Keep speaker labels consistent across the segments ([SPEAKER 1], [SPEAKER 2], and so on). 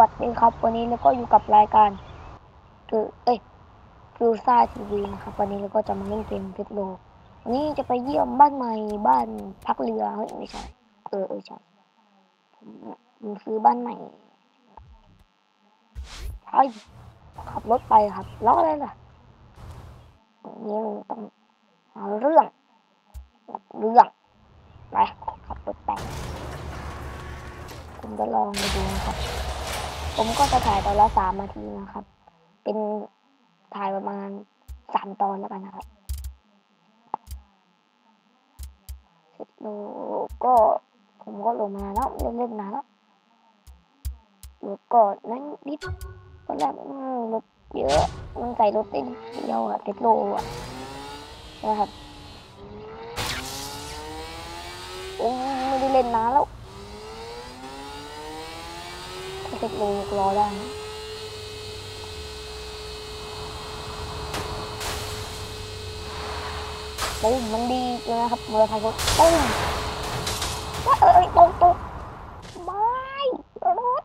[SPEAKER 1] วัสดีครับ วันนี้เราก็อยู่กับรายการคือเอ้ยคือซ่าทีวีนะครับ วันนี้เราก็จะมาเล่นเกมฟิตโลวันนี้จะไปเยี่ยมบ้านใหม่บ้านพักเรือเฮ้ยไม่ใช่เออเออใช่ผมซื้อบ้านใหม่ใช่ขับรถไปครับล้ออะไรล่ะวันนี้เราต้องหาเรื่องเรื่องไปขับรถไปผมจะลองไปดูนะครับ ผมก็จะถ่ายตอนละสามนาทีนะครับ เป็นถ่ายประมาณสามตอนแล้วกันนะครับเสร็จแล้วก็ผมก็ลงมาแล้วเล่นเล่นๆนานแล้วรถก็นั่นนิดตอนแรกอืมรถเยอะมันใส่รถได้เดียวอะเทสโลอะนะครับผมไม่ได้เล่นนานแล้ว ถ้าเทคโนโลยีรอได้นะปุ้มมันดีเลยนะครับมอเตอร์ไซค์รถปุ้มว่าเอ้ยตกตกไม่รถ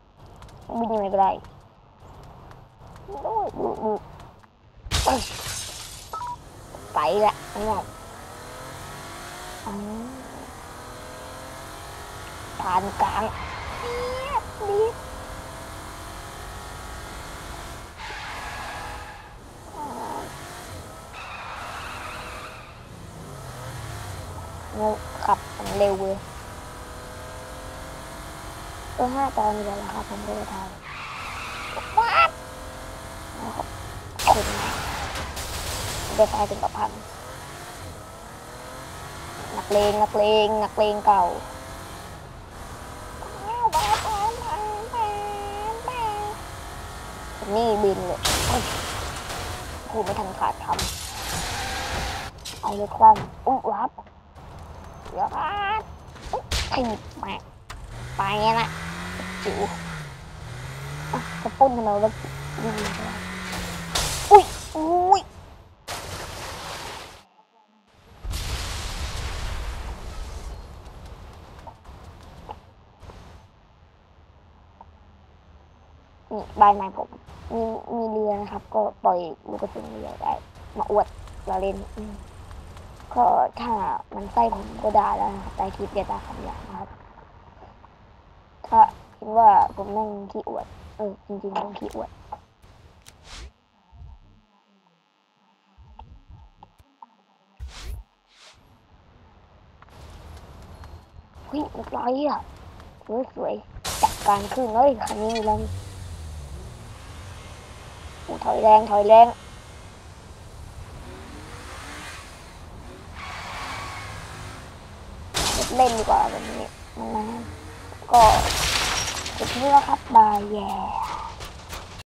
[SPEAKER 1] บินยังไงก็ได้ดูดูดูเอ้ยไปละไอ้หมอกอืมผ่านกลางเนียบดี งูขับผมเร็วเลยเออห้าตอนนี้แล้วล่ะครับผมก็จะทำว้าวครับคนผมจะตายถึงกับพันนักเลงนักเลงนักเลงเก่านี่บินเลยโอ้ยกูไม่ทันขาดทำเอาเลยคว่ำอุ้ยวับ ยวครับทิ้งมาไปนะจิ๋วอะจะปุ้นทำไมวะยิงมาเลยอุ้ยอุ้ยนี่บ้านใหม่ผมมีมีเรือนะครับ ก็ปล่อยลูกกระสุนเรือได้ มาอวดเราเล่นอืม ก็ถ้ามันไส้ผมก็ด่าแล้วนะครับแต่คลิปอย่าด่าคำหยาบนะครับ ถ้าคิดว่าผมนั่งขี้อวด เออ จริงๆต้องขี้อวดเฮ้ยเรียบร้อยอะสวยสวยๆจัดการขึ้นเลยคันนี้มีแล้วนี่โอ้ถอยแรงถอยแรง เล่นดีกว่าแบบนี้มันนะก็สุดที่แล้วครับบายแย่